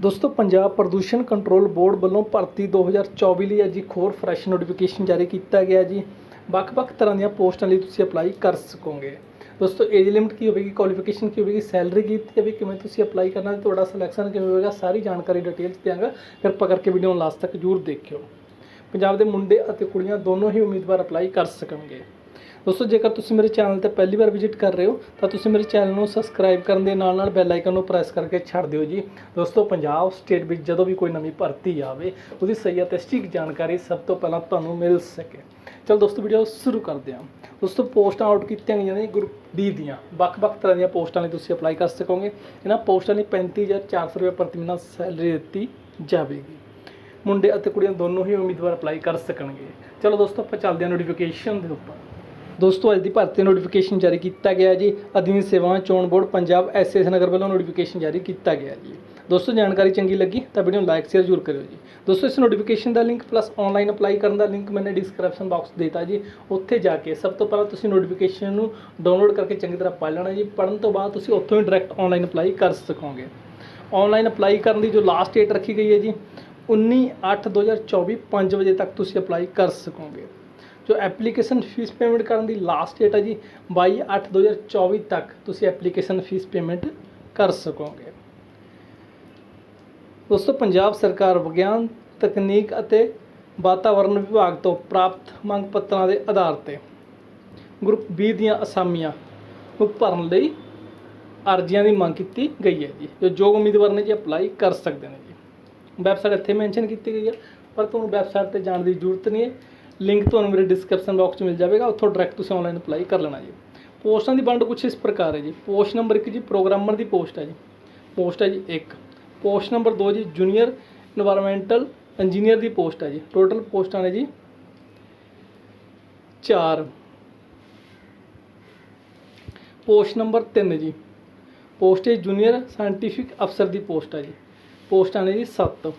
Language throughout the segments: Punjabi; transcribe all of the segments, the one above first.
ਦੋਸਤੋ, ਪੰਜਾਬ ਪ੍ਰਦੂਸ਼ਣ ਕੰਟਰੋਲ ਬੋਰਡ ਵੱਲੋਂ ਭਰਤੀ 2024 ਲਈ ਅੱਜ ਇੱਕ ਹੋਰ ਫਰੈਸ਼ ਨੋਟੀਫਿਕੇਸ਼ਨ ਜਾਰੀ ਕੀਤਾ ਗਿਆ ਜੀ। ਵੱਖ-ਵੱਖ ਤਰ੍ਹਾਂ ਦੀਆਂ ਪੋਸਟਾਂ ਲਈ ਤੁਸੀਂ ਅਪਲਾਈ ਕਰ ਸਕੋਗੇ। ਦੋਸਤੋ ਏਜ ਲਿਮਿਟ ਕੀ ਹੋਵੇਗੀ ਕੁਆਲੀਫਿਕੇਸ਼ਨ ਕੀ ਹੋਵੇਗੀ ਸੈਲਰੀ ਕੀ ਤੇ ਵੀ ਕਿਵੇਂ ਤੁਸੀਂ ਅਪਲਾਈ ਕਰਨਾ ਤੇ ਤੁਹਾਡਾ ਸਿਲੈਕਸ਼ਨ ਕਿਵੇਂ ਹੋਵੇਗਾ, ਸਾਰੀ ਜਾਣਕਾਰੀ ਡਿਟੇਲ 'ਚ ਦਿਆਂਗਾ ਕਿਰਪਾ ਕਰਕੇ ਵੀਡੀਓ ਨੂੰ ਲਾਸਟ ਤੱਕ ਜ਼ਰੂਰ ਦੇਖਿਓ। ਪੰਜਾਬ ਦੇ ਮੁੰਡੇ ਅਤੇ ਕੁੜੀਆਂ ਦੋਨੋਂ ਹੀ ਉਮੀਦਵਾਰ ਅਪਲਾਈ ਕਰ ਸਕਣਗੇ। ਦੋਸਤੋ, ਜੇਕਰ ਤੁਸੀਂ ਮੇਰੇ ਚੈਨਲ ਤੇ ਪਹਿਲੀ ਵਾਰ ਵਿਜ਼ਿਟ ਕਰ ਰਹੇ ਹੋ, ਤਾਂ ਤੁਸੀਂ ਮੇਰੇ ਚੈਨਲ ਨੂੰ ਸਬਸਕ੍ਰਾਈਬ ਕਰਨ ਦੇ ਨਾਲ ਨਾਲ ਬੈਲ ਆਈਕਨ ਨੂੰ ਪ੍ਰੈਸ ਕਰਕੇ ਛੱਡ ਦਿਓ ਜੀ। ਦੋਸਤੋ, ਪੰਜਾਬ ਸਟੇਟ ਵਿੱਚ ਜਦੋਂ ਵੀ ਕੋਈ ਨਵੀਂ ਭਰਤੀ ਆਵੇ, ਉਹਦੀ ਸਹੀ ਅਤੇ ਸਟੀਕ ਜਾਣਕਾਰੀ ਸਭ ਤੋਂ ਪਹਿਲਾਂ ਤੁਹਾਨੂੰ ਮਿਲ ਸਕੇ। ਚਲੋ ਦੋਸਤੋ ਵੀਡੀਓ ਸ਼ੁਰੂ ਕਰਦੇ ਹਾਂ। ਦੋਸਤੋ, ਪੋਸਟਾਂ ਆਊਟ ਕੀਤੀਆਂ ਗਈਆਂ ਨੇ ਗਰੁੱਪ ਡੀ ਦੀਆਂ। ਵੱਖ-ਵੱਖ ਤਰ੍ਹਾਂ ਦੀਆਂ ਪੋਸਟਾਂ ਲਈ ਤੁਸੀਂ ਅਪਲਾਈ ਕਰ ਸਕੋਗੇ। ਇਹਨਾਂ ਪੋਸਟਾਂ ਲਈ 35400 ਰੁਪਏ ਪ੍ਰਤੀ ਮਹੀਨਾ ਸੈਲਰੀ ਦਿੱਤੀ ਜਾਵੇਗੀ। ਮੁੰਡੇ ਅਤੇ ਕੁੜੀਆਂ ਦੋਨੋਂ ਹੀ ਉਮੀਦਵਾਰ ਅਪਲਾਈ ਕਰ ਸਕਣਗੇ। ਚਲੋ ਦੋਸਤੋ, ਆਪਾਂ ਚੱਲਦੇ ਹਾਂ ਨੋਟੀਫਿਕੇਸ਼ਨ ਦੇ ਉੱਪਰ। ਦੋਸਤੋ, ਅੱਜ ਦੀ ਭਰਤੀ ਨੋਟੀਫਿਕੇਸ਼ਨ ਜਾਰੀ ਕੀਤਾ ਗਿਆ ਜੀ। ਅਧੀਨ ਸੇਵਾਵਾਂ ਚੋਣ ਬੋਰਡ ਪੰਜਾਬ ਐਸਐਸ ਨਗਰ ਵੱਲੋਂ ਨੋਟੀਫਿਕੇਸ਼ਨ ਜਾਰੀ ਕੀਤਾ ਗਿਆ ਜੀ। ਦੋਸਤੋ, ਜਾਣਕਾਰੀ ਚੰਗੀ ਲੱਗੀ ਤਾਂ ਵੀਡੀਓ ਨੂੰ ਲਾਈਕ ਸ਼ੇਅਰ ਜ਼ਰੂਰ ਕਰਿਓ ਜੀ। ਦੋਸਤੋ, ਇਸ ਨੋਟੀਫਿਕੇਸ਼ਨ ਦਾ ਲਿੰਕ ਪਲੱਸ ਆਨਲਾਈਨ ਅਪਲਾਈ ਕਰਨ ਦਾ ਲਿੰਕ ਮੈਨੇ ਡਿਸਕ੍ਰਿਪਸ਼ਨ ਬਾਕਸ ਦਿੱਤਾ ਜੀ। ਉੱਥੇ ਜਾ ਕੇ ਸਭ ਤੋਂ ਪਹਿਲਾਂ ਤੁਸੀਂ ਨੋਟੀਫਿਕੇਸ਼ਨ ਨੂੰ ਡਾਊਨਲੋਡ ਕਰਕੇ ਚੰਗੀ ਤਰ੍ਹਾਂ ਪੜ੍ਹ ਲੈਣਾ ਜੀ। ਪੜ੍ਹਨ ਤੋਂ ਬਾਅਦ ਤੁਸੀਂ ਉੱਥੋਂ ਹੀ ਡਾਇਰੈਕਟ ਆਨਲਾਈਨ ਅਪਲਾਈ ਕਰ ਸਕੋਗੇ। ਆਨਲਾਈਨ ਅਪਲਾਈ ਕਰਨ ਦੀ ਜੋ ਲਾਸਟ ਡੇਟ ਰੱਖੀ ਗਈ ਹੈ ਜੀ 19/8/2024 5 ਵਜੇ ਤੱਕ ਤੁਸੀਂ ਅਪਲਾਈ ਕਰ ਸਕੋਗੇ। ਜੋ ਐਪਲੀਕੇਸ਼ਨ ਫੀਸ ਪੇਮੈਂਟ ਕਰਨ ਦੀ ਲਾਸਟ ਡੇਟ ਹੈ ਜੀ 22/8/2024 ਤੱਕ ਤੁਸੀਂ ਐਪਲੀਕੇਸ਼ਨ ਫੀਸ ਪੇਮੈਂਟ ਕਰ ਸਕੋਗੇ। ਦੋਸਤੋ, ਪੰਜਾਬ ਸਰਕਾਰ ਵਿਗਿਆਨ, ਤਕਨੀਕ ਅਤੇ ਵਾਤਾਵਰਣ ਵਿਭਾਗ ਤੋਂ ਪ੍ਰਾਪਤ ਮੰਗ ਪੱਤਰਾਂ ਦੇ ਆਧਾਰ ਤੇ ਗਰੁੱਪ B ਦੀਆਂ ਅਸਾਮੀਆਂ ਨੂੰ ਭਰਨ ਲਈ ਅਰਜ਼ੀਆਂ ਦੀ ਮੰਗ ਕੀਤੀ ਗਈ ਹੈ ਜੀ, ਜੋ ਯੋਗ ਉਮੀਦਵਾਰ ਨੇ ਜੀ ਅਪਲਾਈ ਕਰ ਸਕਦੇ ਨੇ ਜੀ। ਵੈਬਸਾਈਟ ਇੱਥੇ ਮੈਂਸ਼ਨ ਕੀਤੀ ਗਈ ਹੈ, ਪਰ ਤੁਹਾਨੂੰ ਵੈਬਸਾਈਟ ਤੇ ਜਾਣ ਦੀ ਜ਼ਰੂਰਤ ਨਹੀਂ ਹੈ। ਲਿੰਕ ਤੁਹਾਨੂੰ ਮੇਰੇ ਡਿਸਕ੍ਰਿਪਸ਼ਨ ਬਾਕਸ 'ਚ ਮਿਲ ਜਾਵੇਗਾ, ਉੱਥੋਂ ਡਾਇਰੈਕਟ ਤੁਸੀਂ ਆਨਲਾਈਨ ਅਪਲਾਈ ਕਰ ਲੈਣਾ ਜੀ। ਪੋਸਟਾਂ ਦੀ ਵੰਡ ਕੁਛ ਇਸ ਪ੍ਰਕਾਰ ਹੈ ਜੀ। ਪੋਸਟ ਨੰਬਰ 1 ਜੀ, ਪ੍ਰੋਗਰਾਮਰ ਦੀ ਪੋਸਟ ਹੈ ਜੀ। ਪੋਸਟ ਹੈ ਜੀ 1 ਪੋਸਟ ਨੰਬਰ 2 ਜੀ ਜੂਨੀਅਰ এনवायरमेंटल ਇੰਜੀਨੀਅਰ ਦੀ ਪੋਸਟ ਹੈ ਜੀ। ਟੋਟਲ ਪੋਸਟਾਂ ਨੇ ਜੀ 4 ਪੋਸਟ ਨੰਬਰ 3 ਜੀ। ਪੋਸਟ ਹੈ ਜੂਨੀਅਰ ਸਾਇੰਟੀਫਿਕ ਅਫਸਰ ਦੀ ਪੋਸਟ ਹੈ ਜੀ। ਪੋਸਟਾਂ ਨੇ ਜੀ 7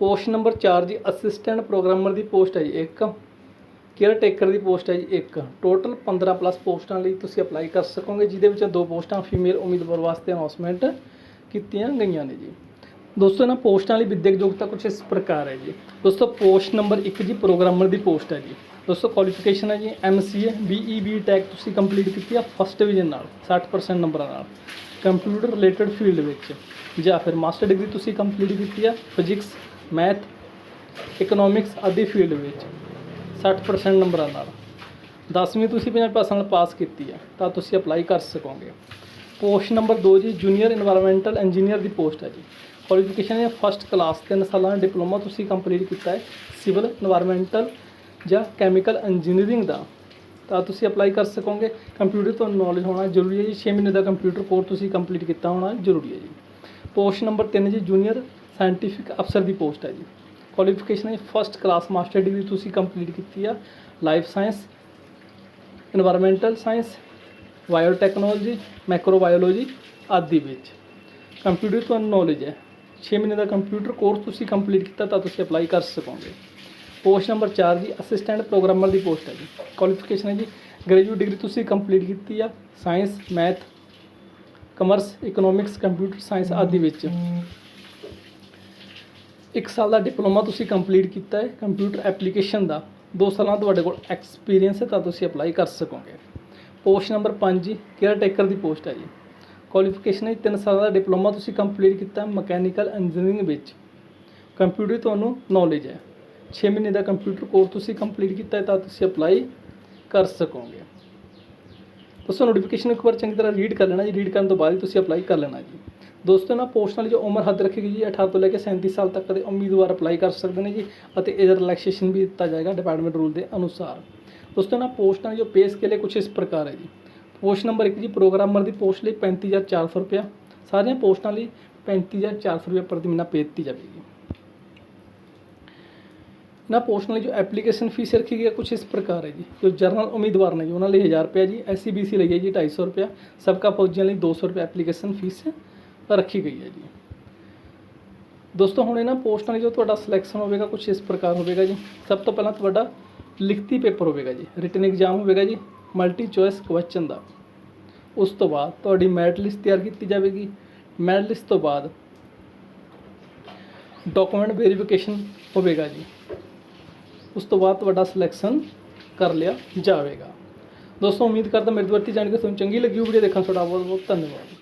ਪੋਸਟ ਨੰਬਰ 4 ਜੀ ਅਸਿਸਟੈਂਟ ਪ੍ਰੋਗਰਾਮਰ ਦੀ ਪੋਸਟ ਹੈ ਜੀ ਇੱਕ, ਕੇਅਰ ਟੇਕਰ ਦੀ ਪੋਸਟ ਹੈ ਜੀ ਇੱਕ। ਟੋਟਲ 15 ਪਲੱਸ ਪੋਸਟਾਂ ਲਈ ਤੁਸੀਂ ਅਪਲਾਈ ਕਰ ਸਕੋਗੇ, ਜਿਹਦੇ ਵਿੱਚੋਂ ਦੋ ਪੋਸਟਾਂ ਫੀਮੇਲ ਉਮੀਦਵਾਰ ਵਾਸਤੇ ਅਨਾਉਂਸਮੈਂਟ ਕੀਤੀਆਂ ਗਈਆਂ ਨੇ ਜੀ। ਦੋਸਤੋ, ਇਹਨਾਂ ਪੋਸਟਾਂ ਲਈ ਵਿਦਿਅਕ ਯੋਗਤਾ ਕੁਝ ਇਸ ਪ੍ਰਕਾਰ ਹੈ ਜੀ। ਦੋਸਤੋ, ਪੋਸਟ ਨੰਬਰ 1 ਜੀ ਪ੍ਰੋਗਰਾਮਰ ਦੀ ਪੋਸਟ ਹੈ ਜੀ। ਦੋਸਤੋ ਕੁਆਲੀਫਿਕੇਸ਼ਨ ਹੈ ਜੀ ਐਮਸੀਏ ਬੀਈਬੀ ਟੈਕ ਤੁਸੀਂ ਕੰਪਲੀਟ ਕੀਤੀ ਆ ਫਸਟ ਡਿਵੀਜ਼ਨ ਨਾਲ 60% ਨੰਬਰਾਂ ਨਾਲ। ਕੰਪਿਊਟਰ ਰਿਲੇਟਡ ਫੀਲਡ ਵਿੱਚ। ਜਾਂ ਫਿਰ ਮਾਸਟਰ ਡਿਗਰੀ ਤੁਸੀਂ ਕੰਪਲੀਟ ਕੀਤੀ ਆ ਫਿਜ਼ਿਕਸ ਮੈਥ ਇਕਨੋਮਿਕਸ ਆਦਿ ਫੀਲਡ ਵਿੱਚ 60% ਨੰਬਰਾਂ ਨਾਲ। 10ਵੀਂ ਤੁਸੀਂ 50 ਪਾਸਾਂ ਨਾਲ ਪਾਸ ਕੀਤੀ ਹੈ ਤਾਂ ਤੁਸੀਂ ਅਪਲਾਈ ਕਰ ਸਕੋਗੇ। ਪੋਸਟ ਨੰਬਰ 2 ਜੀ ਜੂਨੀਅਰ এনवायरमेंटल ਇੰਜੀਨੀਅਰ ਦੀ ਪੋਸਟ ਹੈ ਜੀ। ਕੁਆਲੀਫਿਕੇਸ਼ਨ ਹੈ ਫਸਟ ਕਲਾਸ 3 ਸਾਲਾਂ ਦਾ ਡਿਪਲੋਮਾ ਤੁਸੀਂ ਕੰਪਲੀਟ ਕੀਤਾ ਹੈ ਸਿਵਲ এনवायरमेंटल ਜਾਂ ਕੈਮੀਕਲ ਇੰਜੀਨੀਅਰਿੰਗ ਦਾ। ਤਾਂ ਤੁਸੀਂ ਅਪਲਾਈ ਕਰ ਸਕੋਗੇ। ਕੰਪਿਊਟਰ ਤੋਂ ਨੌਲੇਜ ਹੋਣਾ ਜ਼ਰੂਰੀ ਹੈ ਜੀ 6 ਮਹੀਨੇ ਦਾ ਕੰਪਿਊਟਰ ਕੋਰਸ ਤੁਸੀਂ ਕੰਪਲੀਟ ਕੀਤਾ ਹੋਣਾ ਜ਼ਰੂਰੀ ਹੈ ਜੀ। ਪੋਸਟ ਨੰਬਰ 3 ਜੀ ਜੂਨੀਅਰ ਸਾਇੰਟੀਫਿਕ ਅਫਸਰ ਦੀ ਪੋਸਟ ਹੈ ਜੀ। ਕੁਆਲੀਫਿਕੇਸ਼ਨ ਹੈ ਫਰਸਟ ਕਲਾਸ ਮਾਸਟਰ ਡਿਗਰੀ ਤੁਸੀਂ ਕੰਪਲੀਟ ਕੀਤੀ ਆ। Life science environmental science biotechnology microbiology ਆਦਿ ਵਿੱਚ। ਕੰਪਿਊਟਰ ਤੁਹਾਨੂੰ ਨੌਲੇਜ ਹੈ। 6 ਮਹੀਨੇ ਦਾ ਕੰਪਿਊਟਰ ਕੋਰਸ ਤੁਸੀਂ ਕੰਪਲੀਟ ਕੀਤਾ ਤਾਂ ਤੁਸੀਂ ਅਪਲਾਈ ਕਰ ਸਕੋਗੇ। ਪੋਸਟ ਨੰਬਰ 4 ਜੀ ਅਸਿਸਟੈਂਟ ਪ੍ਰੋਗਰਾਮਰ ਦੀ ਪੋਸਟ ਹੈ ਜੀ। ਕੁਆਲੀਫਿਕੇਸ਼ਨ ਹੈ ਜੀ ਗ੍ਰੈਜੂਏਟ ਡਿਗਰੀ ਤੁਸੀਂ ਕੰਪਲੀਟ ਕੀਤੀ ਆ। Science math commerce economics computer science ਆਦਿ ਵਿੱਚ। ਇੱਕ ਸਾਲ ਦਾ ਡਿਪਲੋਮਾ ਤੁਸੀਂ ਕੰਪਲੀਟ ਕੀਤਾ ਹੈ, ਕੰਪਿਊਟਰ ਐਪਲੀਕੇਸ਼ਨ ਦਾ। 2 ਸਾਲਾਂ ਤੁਹਾਡੇ ਕੋਲ ਐਕਸਪੀਰੀਅੰਸ ਹੈ, ਤਾਂ ਤੁਸੀਂ ਅਪਲਾਈ ਕਰ ਸਕੋਗੇ। ਪੋਸਟ ਨੰਬਰ 5 ਜੀ ਕੇਅਰ ਟੇਕਰ ਦੀ ਪੋਸਟ ਹੈ ਜੀ। ਕੁਆਲੀਫਿਕੇਸ਼ਨ ਹੈ 3 ਸਾਲਾਂ ਦਾ ਡਿਪਲੋਮਾ ਤੁਸੀਂ ਕੰਪਲੀਟ ਕੀਤਾ ਮਕੈਨੀਕਲ ਇੰਜੀਨੀਅਰਿੰਗ ਵਿੱਚ। ਕੰਪਿਊਟਰ ਤੁਹਾਨੂੰ ਨੌਲੇਜ ਹੈ। 6 ਮਹੀਨੇ ਦਾ ਕੰਪਿਊਟਰ ਕੋਰਸ ਤੁਸੀਂ ਕੰਪਲੀਟ ਕੀਤਾ ਹੈ, ਤਾਂ ਤੁਸੀਂ ਅਪਲਾਈ ਕਰ ਸਕੋਗੇ। ਦੋਸਤੋ ਨੋਟੀਫਿਕੇਸ਼ਨ ਇੱਕ ਵਾਰ ਚੰਗੀ ਤਰ੍ਹਾਂ ਰੀਡ ਕਰ ਲੈਣਾ ਜੀ ਰੀਡ ਕਰਨ ਤੋਂ ਬਾਅਦ ਹੀ ਤੁਸੀਂ ਅਪਲਾਈ ਕਰ ਲੈਣਾ ਜੀ। ਦੋਸਤੋ ਨਾ ਪੋਸਟਾਂ ਲਈ ਜੋ ਉਮਰ ਹੱਦ ਰੱਖੀ ਗਈ ਜੀ 18 ਤੋਂ ਲੈ ਕੇ 37 ਸਾਲ ਤੱਕ ਦੇ ਉਮੀਦਵਾਰ ਅਪਲਾਈ ਕਰ ਸਕਦੇ ਨੇ ਜੀ ਅਤੇ ਇਹਦਾ ਰਿਲੈਕਸੇਸ਼ਨ ਵੀ ਦਿੱਤਾ ਜਾਏਗਾ ਡਿਪਾਰਟਮੈਂਟ ਰੂਲ ਦੇ ਅਨੁਸਾਰ। ਦੋਸਤੋ ਨਾ ਪੋਸਟਾਂ ਦੀ ਜੋ ਪੇ ਸਕੇਲ ਹੈ ਕੁਝ ਇਸ ਪ੍ਰਕਾਰ ਹੈ ਜੀ। ਪੋਸਟ ਨੰਬਰ 1 ਜੀ, ਪ੍ਰੋਗਰਾਮਰ ਦੀ ਪੋਸਟ ਲਈ 35400 ਰੁਪਇਆ। ਸਾਰੀਆਂ ਪੋਸਟਾਂ ਲਈ 35400 ਰੁਪਏ ਪ੍ਰਤੀ ਮਹੀਨਾ ਪੇ ਦਿੱਤੀ ਜਾਵੇਗੀ ਨਾ ਪੋਸਟ ਲਈ ਜੋ ਐਪਲੀਕੇਸ਼ਨ ਫੀਸ ਰੱਖੀ ਗਈ ਹੈ ਕੁਝ ਇਸ ਪ੍ਰਕਾਰ ਹੈ ਜੀ। ਜੋ ਜਰਨਲ ਉਮੀਦਵਾਰ ਨੇ ਜੀ, ਉਹਨਾਂ ਲਈ 1000 ਰੁਪਏ ਜੀ ਐਸਸੀ ਬੀਸੀ ਲਈ ਹੈ ਜੀ 250 ਰੁਪਏ ਸਬਕਾ ਫੌਜੀਆਂ ਲਈ 200 ਰੁਪਏ ਐਪਲੀਕੇਸ਼ਨ ਫੀਸ ਰੱਖੀ ਗਈ ਹੈ ਜੀ। ਦੋਸਤੋ, ਹੁਣ ਇਹਨਾਂ ਪੋਸਟਾਂ ਲਈ ਜੋ ਤੁਹਾਡਾ ਸਿਲੈਕਸ਼ਨ ਹੋਵੇਗਾ ਕੁਝ ਇਸ ਪ੍ਰਕਾਰ ਹੋਵੇਗਾ ਜੀ। ਸਭ ਤੋਂ ਪਹਿਲਾਂ ਤੁਹਾਡਾ ਲਿਖਤੀ ਪੇਪਰ ਹੋਵੇਗਾ ਜੀ। ਰਿਟਨ ਐਗਜ਼ਾਮ ਹੋਵੇਗਾ ਜੀ ਮਲਟੀ ਚੋਇਸ ਕੁਐਸਚਨ ਦਾ। ਉਸ ਤੋਂ ਬਾਅਦ ਤੁਹਾਡੀ ਮੈਰਿਟ ਲਿਸਟ ਤਿਆਰ ਕੀਤੀ ਜਾਵੇਗੀ। ਮੈਰਿਟ ਲਿਸਟ ਤੋਂ ਬਾਅਦ ਡਾਕੂਮੈਂਟ ਵੈਰੀਫਿਕੇਸ਼ਨ ਹੋਵੇਗਾ ਜੀ। ਉਸ ਤੋਂ ਬਾਅਦ ਤੁਹਾਡਾ ਸਿਲੈਕਸ਼ਨ ਕਰ ਲਿਆ ਜਾਵੇਗਾ। ਦੋਸਤੋ, ਉਮੀਦ ਕਰਦਾ ਮੇਰੇ ਦੁਆਰਾ ਜਾਣਕਾਰੀ ਤੁਹਾਨੂੰ ਚੰਗੀ ਲੱਗੀ ਹੋਊ। ਵੀਡੀਓ ਦੇਖਣ ਤੁਹਾਡਾ ਬਹੁਤ ਬਹੁਤ ਧੰਨਵਾਦ।